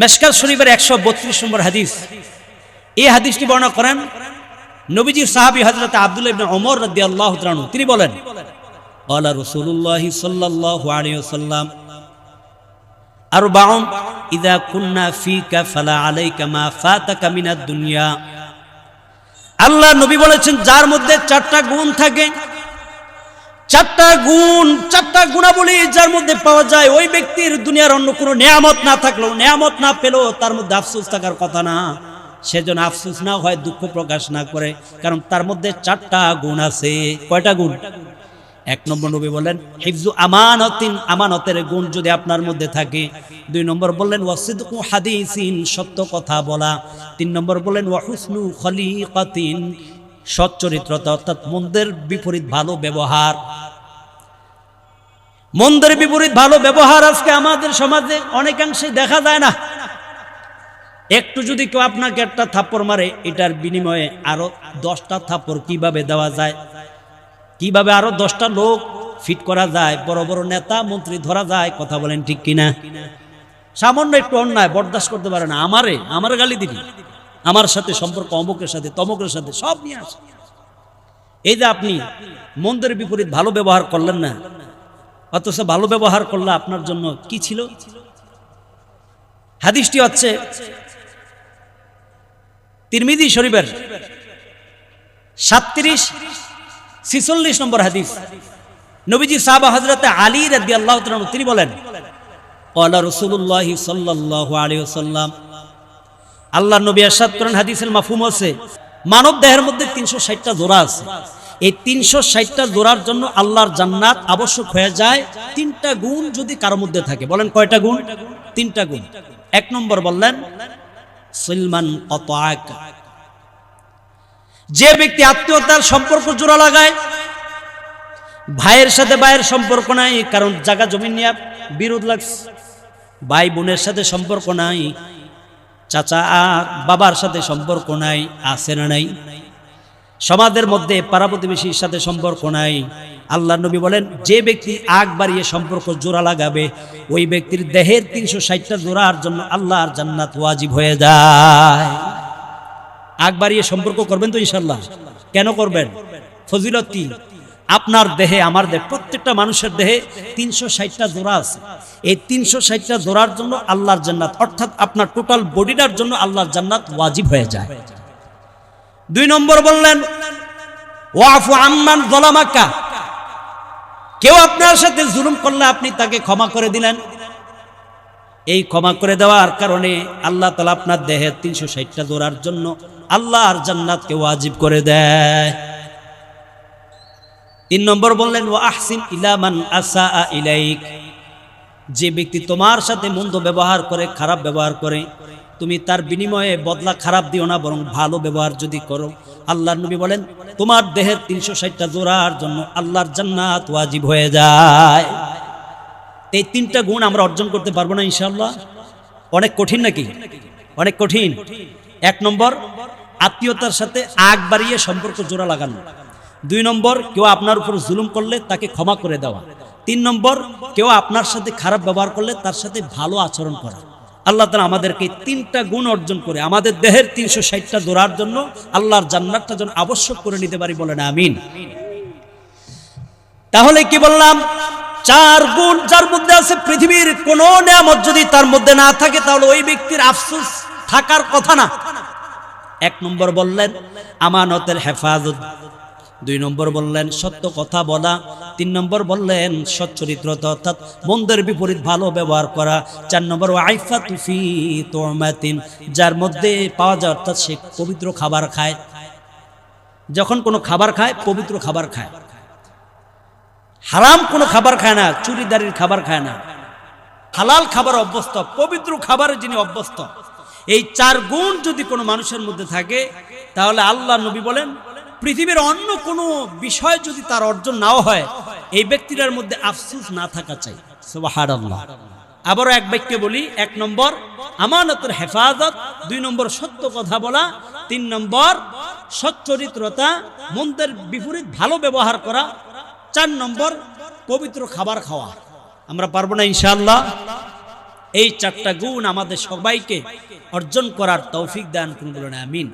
Mescal শরীফের একশো বত্রিশ নম্বর হাদিস। এই হাদিসটি বর্ণনা করেন নবীজির সাহাবি হজরত আবদুল্লাহ অমর ওমর আল্লাহ তিনি বলেন আলা আর বাউন ইদা ফালা দুনিয়া। আল্লাহ নবী বলেছেন, যার মধ্যে চারটা গুণ থাকে চারটা গুণ, চারটা গুণাবলী যার মধ্যে পাওয়া যায়, ওই ব্যক্তির দুনিয়ার অন্য কোনো নেয়ামত না থাকলেও, নেয়ামত না পেলেও তার মধ্যে আফসোস থাকার কথা না। সেজন্য আফসোস না হয়, দুঃখ প্রকাশ না করে, কারণ তার মধ্যে চারটা গুণ আছে। কয়টা গুণ? এক নম্বর নবী বলেন হিফজু আমানতিন আমানতের গুণ যদি আপনার মধ্যে থাকে। দুই নম্বর বললেন, ওয়াসিদকু হাদিসিন সত্য কথা বলা। তিন নম্বর বললেন, ওয়াহুসনু খলিকাতিন সচ্চরিত্রতা অর্থাৎ মন্দের বিপরীত ভালো ব্যবহার। মন্দের বিপরীত ভালো ব্যবহার আজকে আমাদের সমাজে অনেকাংশে দেখা যায় না। একটু যদি কেউ আপনাকে একটা থাপ্পড় মারে, এটার বিনিময়ে আরও দশটা থাপ্পড় কীভাবে দেওয়া যায়? কীভাবে আরও দশটা লোক ফিট করা যায়? বড় বড় নেতা, মন্ত্রী ধরা যায়, কথা বলেন ঠিক কিনা? সামান্য একটু অন্যায় বরদাস্ত করতে পারে না। আমারে, আমার গালি দিবি। আমার সাথে সম্পর্ক, অমুকের সাথে, তমকের সাথে, সব নিয়ে আসে এই যে আপনি মন্দের বিপরীত ভালো ব্যবহার করলেন না, অথচ ভালো ব্যবহার করলে আপনার জন্য কি ছিল? হাদিসটি হচ্ছে তিরমিদি শরীফের সাতত্রিশ ছিচল্লিশ নম্বর হাদিস। নবীজি সাহাবা হজরতে আলী রাদি আল্লাহ তিনি বলেন রসুল্লাহ সাল্লাহ আলী সাল্লাম আল্লাহ নবী আসাদ করেন, হাদিসের মাফুম আছে। মানব দেহের মধ্যে তিনশো ষাটটা জোড়া আছে। এই তিনশো ষাটটা জোড়ার জন্য আল্লাহর জান্নাত আবশ্যক হয়ে যায়। তিনটা গুণ যদি কারোর মধ্যে থাকে, বলেন কয়টা গুণ? তিনটা গুণ। এক নম্বর বললেন, সলমান কত যে ব্যক্তি আত্মীয়তার সম্পর্ক জোড়া লাগায়, ভাইয়ের সাথে ভাইয়ের সম্পর্ক নাই, কারণ জায়গা জমি নিয়ে বিরোধ লাগছে। ভাই বোনের সাথে সম্পর্ক নাই। চাচা বাবার সাথে সম্পর্ক নাই, আছে না নাই? সমাজের মধ্যে পাড়া প্রতিবেশীর সাথে সম্পর্ক নাই। আল্লাহ নবী বলেন, যে ব্যক্তি আগ বাড়িয়ে সম্পর্ক জোড়া লাগাবে, ওই ব্যক্তির দেহের তিনশো ষাটটা জোড়ার জন্য আল্লাহর জান্নাত ওয়াজিব হয়ে যায়। আগ বাড়িয়ে সম্পর্ক করবেন তো ইনশাল্লাহ কেন করবেন? ফজিলত কি? আপনার দেহে, আমার দেহে, প্রত্যেকটা মানুষের দেহে তিনশো ষাটটা জোড়া আছে। এই তিনশো ষাটটা জোড়ার জন্য আল্লাহর জান্নাত, অর্থাৎ আপনার টোটাল বডিটার জন্য আল্লাহর জান্নাত ওয়াজিব হয়ে যায়। দুই নম্বর বললেন, ওয়াফু আম্মান জলামাক্কা কেউ আপনার সাথে জুলুম করলে আপনি তাকে ক্ষমা করে দিলেন। এই ক্ষমা করে দেওয়ার কারণে আল্লাহ তালা আপনার দেহের তিনশো ষাটটা জোড়ার জন্য আল্লাহর জান্নাতকে ওয়াজিব করে দেয়। তিন নম্বর বললেন ও আহসিন ইলামান আসা ইলাইক। যে ব্যক্তি তোমার সাথে মন্দ ব্যবহার করে, খারাপ ব্যবহার করে, তুমি তার বিনিময়ে বদলা খারাপ দিও না, বরং ভালো ব্যবহার যদি করো। আল্লাহর নবী বলেন, তোমার দেহের তিনশো ষাটটা জোড়ার জন্য আল্লাহর জান্নাত ওয়াজিব হয়ে যায়। এই তিনটা গুণ আমরা অর্জন করতে পারব না ইনশাল্লাহ অনেক কঠিন নাকি? অনেক কঠিন। এক নম্বর, আত্মীয়তার সাথে আগ বাড়িয়ে সম্পর্ক জোড়া লাগানো। দুই নম্বর, কেউ আপনার উপর জুলুম করলে তাকে ক্ষমা করে দেওয়া। তিন নম্বর, কেউ আপনার সাথে খারাপ ব্যবহার করলে তার সাথে ভালো আচরণ করা। আল্লাহ তালা আমাদেরকে তিনটা গুণ অর্জন করে, আমাদের দেহের তিনশো ষাটটা দৌড়ার জন্য আল্লাহর জান্নাতটা যেন আবশ্যক করে নিতে পারি বলেন আমিন। তাহলে কি বললাম? চার গুণ যার মধ্যে আছে পৃথিবীর কোন নিয়ামত যদি তার মধ্যে না থাকে, তাহলে ওই ব্যক্তির আফসোস থাকার কথা না। এক নম্বর বললেন, আমানতের হেফাজত। দুই নম্বর বললেন, সত্য কথা বলা। তিন নম্বর বললেন সচ্চরিত্রতা অর্থাৎ মন্দের বিপরীত ভালো ব্যবহার করা। চার নম্বর আইফা তুফি তোমাতিন, যার মধ্যে পাওয়া যায় অর্থাৎ সে পবিত্র খাবার খায়। যখন কোনো খাবার খায়, পবিত্র খাবার খায়। হারাম কোনো খাবার খায় না, চুরিদারির খাবার খায় না। হালাল খাবার অভ্যস্ত, পবিত্র খাবারের যিনি অভ্যস্ত। এই চার গুণ যদি কোনো মানুষের মধ্যে থাকে, তাহলে আল্লাহ নবী বলেন পৃথিবীর অন্য কোনো বিষয় যদি তার অর্জন নাও হয়, এই ব্যক্তিটার মধ্যে আফসুস না থাকা চাই। আবারও এক বাক্যে বলি, এক নম্বর, আমানতের হেফাজত, দুই নম্বর, সত্য কথা বলা, তিন নম্বর সচ্চরিত্রতা মন্দের বিপরীত ভালো ব্যবহার করা, চার নম্বর, পবিত্র খাবার খাওয়া। আমরা পারব না ইনশাআল্লাহ? এই চারটা গুণ আমাদের সবাইকে অর্জন করার তৌফিক দান করুন বলুন, আমিন।